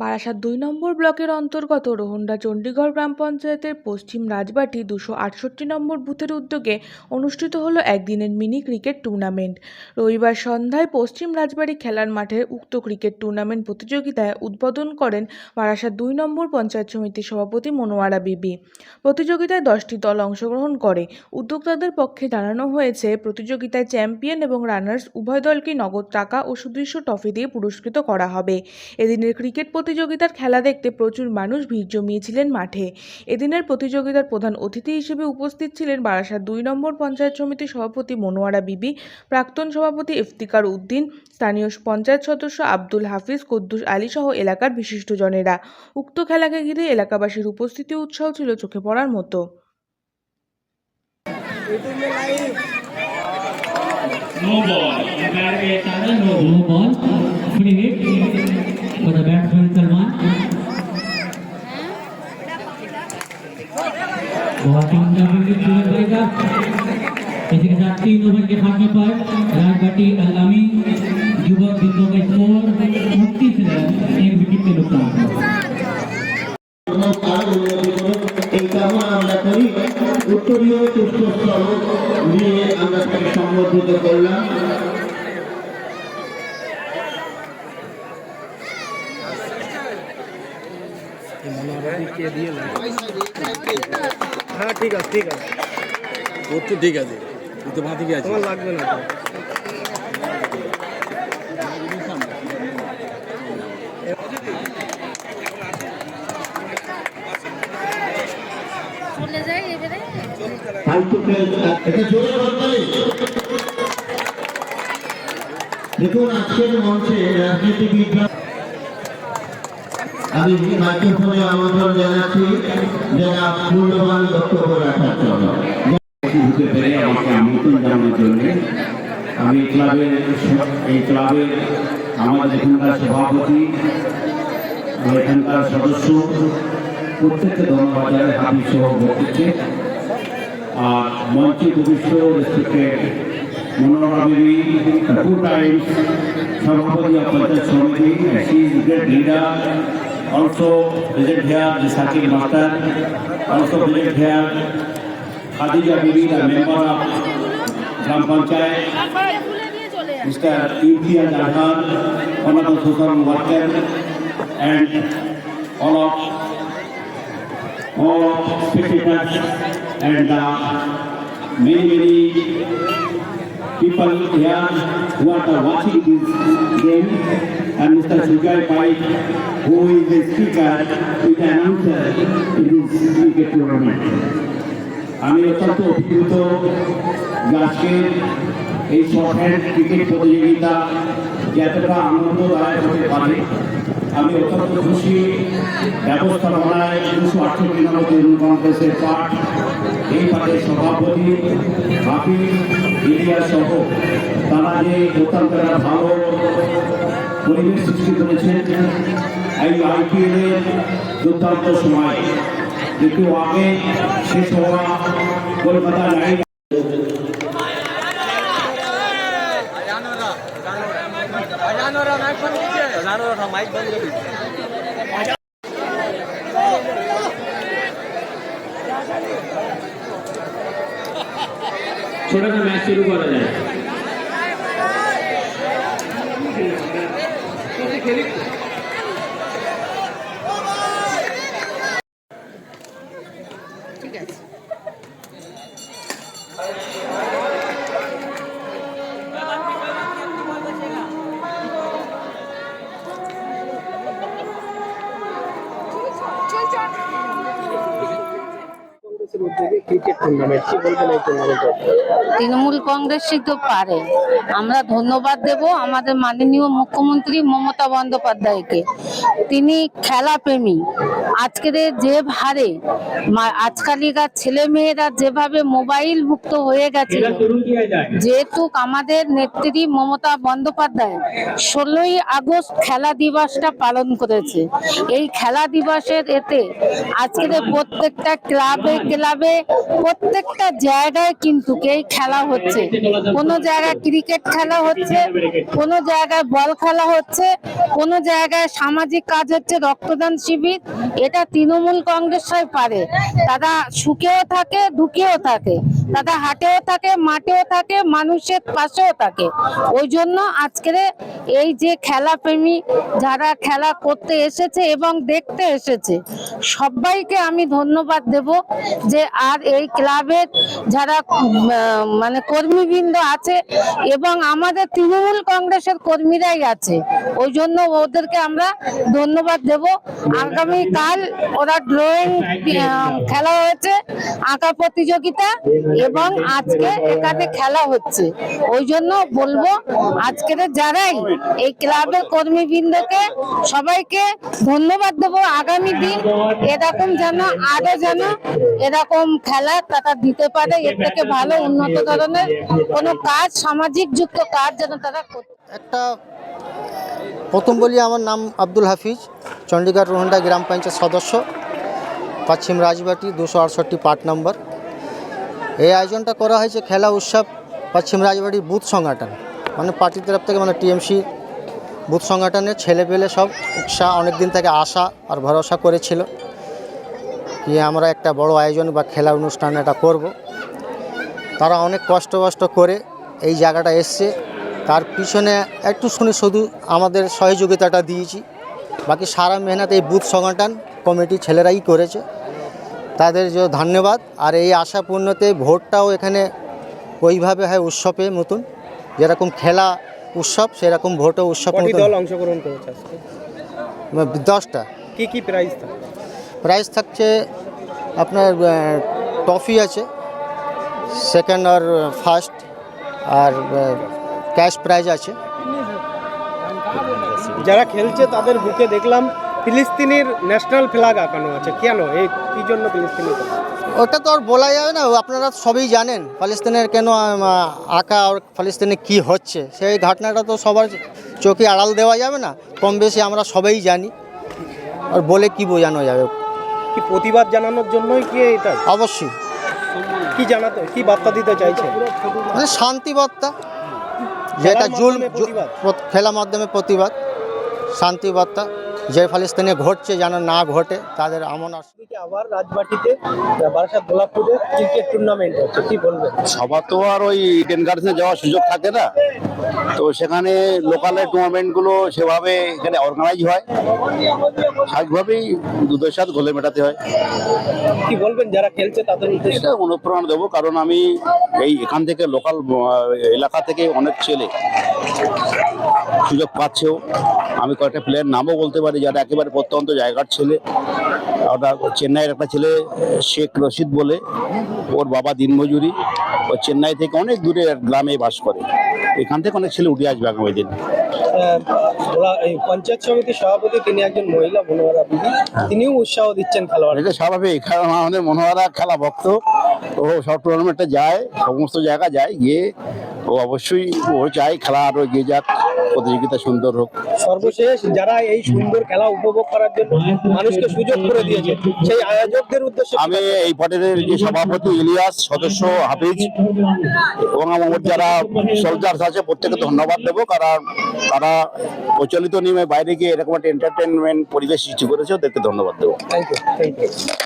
বারাসাত দুই নম্বর ব্লকের অন্তর্গত রোহন্ডা চণ্ডীগড় গ্রাম পঞ্চায়েতের পশ্চিম রাজবাটি দুশো আটষট্টি নম্বর বুথের উদ্যোগে অনুষ্ঠিত হলো একদিনের মিনি ক্রিকেট টুর্নামেন্ট। রবিবার সন্ধ্যায় পশ্চিম রাজবাড়ি খেলার মাঠে উক্ত ক্রিকেট টুর্নামেন্ট প্রতিযোগিতায় উদ্বোধন করেন বারাসাত দুই নম্বর পঞ্চায়েত সমিতির সভাপতি মনোয়ারা বিবি। প্রতিযোগিতায় দশটি দল অংশগ্রহণ করে। উদ্যোক্তাদের পক্ষে জানানো হয়েছে, প্রতিযোগিতায় চ্যাম্পিয়ন এবং রানার্স উভয় দলকে নগদ টাকা ও সুদৃশ্য ট্রফি দিয়ে পুরস্কৃত করা হবে। এদিনের ক্রিকেট প্রতিযোগিতার খেলা দেখতে প্রচুর মানুষ ভিড় জমিয়েছিলেন মাঠে এদিনের প্রতিযোগিতার প্রধান অতিথি হিসেবে উপস্থিত ছিলেন বারাসাত দুই নম্বর পঞ্চায়েত সমিতির সভাপতি মনোয়ারা বিবি, প্রাক্তন সভাপতি ইফতিকার উদ্দিন, স্থানীয় পঞ্চায়েত সদস্য আব্দুল হাফিজ, কুদ্দুস আলী সহ এলাকার বিশিষ্টজনেরা উক্ত খেলাকে ঘিরে এলাকাবাসীর উপস্থিতি উৎসাহ ছিল চোখে পড়ার মতো No ball. No ball. for the batsman Salman. बहुत ही उम्दा विकेट शुरू करेगा इसी के साथ तीन ओवर के खात्मे पर राजबाटी अलामी युवक बिंदु का स्कोर उनतीस रन एक विकेट के नुकसान এবং তার উন্নতি করুক এই কামনা আমরা করি উত্তরীয় পুষ্পস্তর নিয়ে আমরা তাকে সম্বোধিত করলাম হ্যাঁ ঠিক আছে ঠিক আছে। ওর তো ঠিক আছে। তুই তো দিকে আছিস তোমার লাগবে না চলে যাই এবারে। এটা জোরে বলতালি দেখুন আজকের মঞ্চে রাজনীতিবিদরা আমি মাইক্রোফোনে আমন্ত্রণ জানাচ্ছি যারা মূল্যবান বক্তব্য রাখার জন্য? হতে পেরে আমাকে আমন্ত্রণ জানানোর জন্য। আমি ক্লাবের এই ক্লাবের আমাদের এখানকার সভাপতি এখানকার সদস্য, প্রত্যেককে ধন্যবাদ জানাই হাবিব সভাপতিকে আর মঞ্চে ভবিষ্য respected Manorama Debi two times সভাপতি অফ সমিতি great leader also present here the Sakib master also present here Khadija Bibi, the member of Gram Panchayat, Mr. Imtiaz Adhan, one of the social worker, and all of all of and uh, many many people here who are watching this game and Mr. Sujay Pai, who is the speaker is the announcer in this cricket tournament. আমি অত্যন্ত অভিভূত যে আজকের এই শর্টের cricket প্রতিযোগিতা যে এতটা আনন্দদায়ক হতে পারে, আমি অত্যন্ত খুশি ব্যবস্থাপনায় দুশো আটষট্টি নম্বর তৃণমূল কংগ্রেসের পাঠ এই পাঠের সভাপতি, হাফিজ ইলিয়া সহ, তারা যে অত্যন্ত ভালো পরিবেশ সৃষ্টি করেছেন এই আইপিএলের দুর্দান্ত সময় একটু আগে শেষ হওয়া কলকাতা নাইট छोटा सा मैच शुरू करा जाए তৃণমূল কংগ্রেস তো পারে। আমরা ধন্যবাদ দেব আমাদের মাননীয় মুখ্যমন্ত্রী মমতা বন্দ্যোপাধ্যায়কে। তিনি খেলা প্রেমী আজকের যে হারে আজকালিকার ছেলে মেয়েরা যেভাবে মোবাইল মুক্ত হয়ে গেছে যেহেতু আমাদের নেত্রী মমতা বন্দ্যোপাধ্যায় ষোলোই আগস্ট খেলা দিবসটা পালন করেছে। এই খেলা দিবসের এতে আজকের প্রত্যেকটা ক্লাবে ক্লাবে ক্লাবে প্রত্যেকটা জায়গায় কিন্তু এই খেলা হচ্ছে। কোনো জায়গায় ক্রিকেট খেলা হচ্ছে, কোনো জায়গায় বল খেলা হচ্ছে, কোনো জায়গায় সামাজিক কাজ হচ্ছে, রক্তদান শিবির, এটা তৃণমূল কংগ্রেস পারে। তারা সুখেও থাকে, দুঃখেও থাকে। তারা হাটেও থাকে, মাঠেও থাকে, মানুষের পাশেও থাকে। ওই জন্য আজকের এই যে খেলা প্রেমী যারা খেলা করতে এসেছে এবং দেখতে এসেছে, সবাইকে আমি ধন্যবাদ দেব যে আর এই ক্লাবের যারা মানে কর্মীবৃন্দ আছে এবং আমাদের তৃণমূল কংগ্রেসের কর্মীরাই আছে, ওই জন্য ওদেরকে আমরা ধন্যবাদ দেব। আগামী কাল ওরা ড্রয়িং খেলা হয়েছে, আঁকা প্রতিযোগিতা এবং আজকে এখানে খেলা হচ্ছে। ওই জন্য বলব আজকের যারাই এই ক্লাবের কর্মীবৃন্দকে সবাইকে ধন্যবাদ দেবো। আগামী দিন এরকম যেন, আরও যেন এরকম খেলা তারা দিতে পারে। এর থেকে ভালো উন্নত ধরনের কোনো কাজ, সামাজিক যুক্ত কাজ যেন তারা একটা, প্রথম বলি আমার নাম আব্দুল হাফিজ চণ্ডীগড় রোহন্ডা গ্রাম পঞ্চায়েত সদস্য, পশ্চিম রাজবাটি দুশো আটষট্টি পার্ট নম্বর। এই আয়োজনটা করা হয়েছে খেলা উৎসব পশ্চিম রাজবাড়ির বুথ সংগঠন। মানে পার্টির তরফ থেকে মানে টিএমসি বুথ সংগঠনের ছেলে পেলে সব উৎসাহ অনেক দিন থেকে আশা আর ভরসা করেছিল কি আমরা একটা বড় আয়োজন বা খেলা অনুষ্ঠান এটা করব। তারা অনেক কষ্ট কষ্ট করে এই জায়গাটা এসছে। তার পিছনে একটু শুনে শুধু আমাদের সহযোগিতাটা দিয়েছি। বাকি সারা মেহনত এই বুথ সংগঠন কমিটি ছেলেরাই করেছে। তাদের যে ধন্যবাদ। আর এই আশা পূর্ণতে ভোটটাও এখানে ওইভাবে হয় উৎসবে মতন যেরকম খেলা উৎসব সেরকম ভোটও উৎসব দল অংশগ্রহণ করেছে দশটা। কি কি প্রাইজ থাকে প্রাইস থাকছে আপনার ট্রফি আছে। সেকেন্ড আর ফার্স্ট আর ক্যাশ প্রাইজ আছে। যারা খেলছে তাদের বুকে দেখলাম ফিলিস্তিনির ন্যাশনাল ফ্ল্যাগ আঁকানো আছে। কেন? এই কি জন্য ফিলিস্তিনি? ওটা তো আর বলা যাবে না আপনারা সবই জানেন ফলিস্তিনের কেন আঁকা আর ফলিস্তিনে কি হচ্ছে। সেই ঘটনাটা তো সবার চোখে আড়াল দেওয়া যাবে না কম বেশি আমরা সবাই জানি। আর বলে কি বোঝানো যাবে? কি প্রতিবাদ জানানোর জন্যই কি এটা? অবশ্যই। কি জানাতে কি বার্তা দিতে চাইছে? মানে শান্তি বার্তা যেটা জুল। খেলার মাধ্যমে প্রতিবাদ শান্তি বার্তা। যে ফলিস্তিনে ঘটছে যেন না ঘটে তাদের আমন আবার রাজবাটিতে বারাসাত গোলাপপুরে ক্রিকেট টুর্নামেন্ট হচ্ছে কি বলবেন? সবার তো আর ওই ইডেন গার্ডেন্সে যাওয়ার সুযোগ থাকে না। তো সেখানে লোকালের টুর্নামেন্টগুলো সেভাবে এখানে অর্গানাইজ হয়। স্বাভাবিকভাবেই দুধের সাথে গোলে মেটাতে হয়। কি বলবেন যারা খেলছে তাদের এটা অনুপ্রেরণা দেবো কারণ আমি এই এখান থেকে লোকাল এলাকা থেকে অনেক ছেলে সুযোগ পাচ্ছেও। আমি কয়েকটা প্লেয়ার নামও বলতে পারি যারা একেবারে প্রত্যন্ত জায়গার ছেলে। ওটা চেন্নাইয়ের একটা ছেলে শেখ রশিদ বলে। ওর বাবা দিনমজুরি ও চেন্নাই থেকে অনেক দূরে গ্রামে বাস করে। এখান থেকে অনেক ছেলে উঠে আসবে আগামী দিন। পঞ্চায়েত সমিতির সভাপতি তিনি একজন মহিলা মনোহরা দিদি তিনিও উৎসাহ দিচ্ছেন খেলোয়াড় এটা স্বাভাবিক কারণ আমাদের মনোহরা খেলা ভক্ত। ও সব টুর্নামেন্টে যায় সমস্ত জায়গা যায় গিয়ে ও অবশ্যই ও চাই খেলা আরও এগিয়ে যাক প্রতিযোগিতা সুন্দর হোক। সর্বশেষ যারা এই সুন্দর খেলা উপভোগ করার জন্য মানুষকে সুযোগ করে দিয়েছে সেই আয়োজকদের উদ্দেশ্যে আমি এই পটেলের যে সভাপতি ইলিয়াস সদস্য হাফিজ এবং আমার যারা সোলজার্স আছে প্রত্যেকে ধন্যবাদ দেবো কারণ তারা প্রচলিত নিয়মে বাইরে গিয়ে এরকম একটা এন্টারটেনমেন্ট পরিবেশ সৃষ্টি করেছে ওদেরকে ধন্যবাদ দেবো। Thank you thank you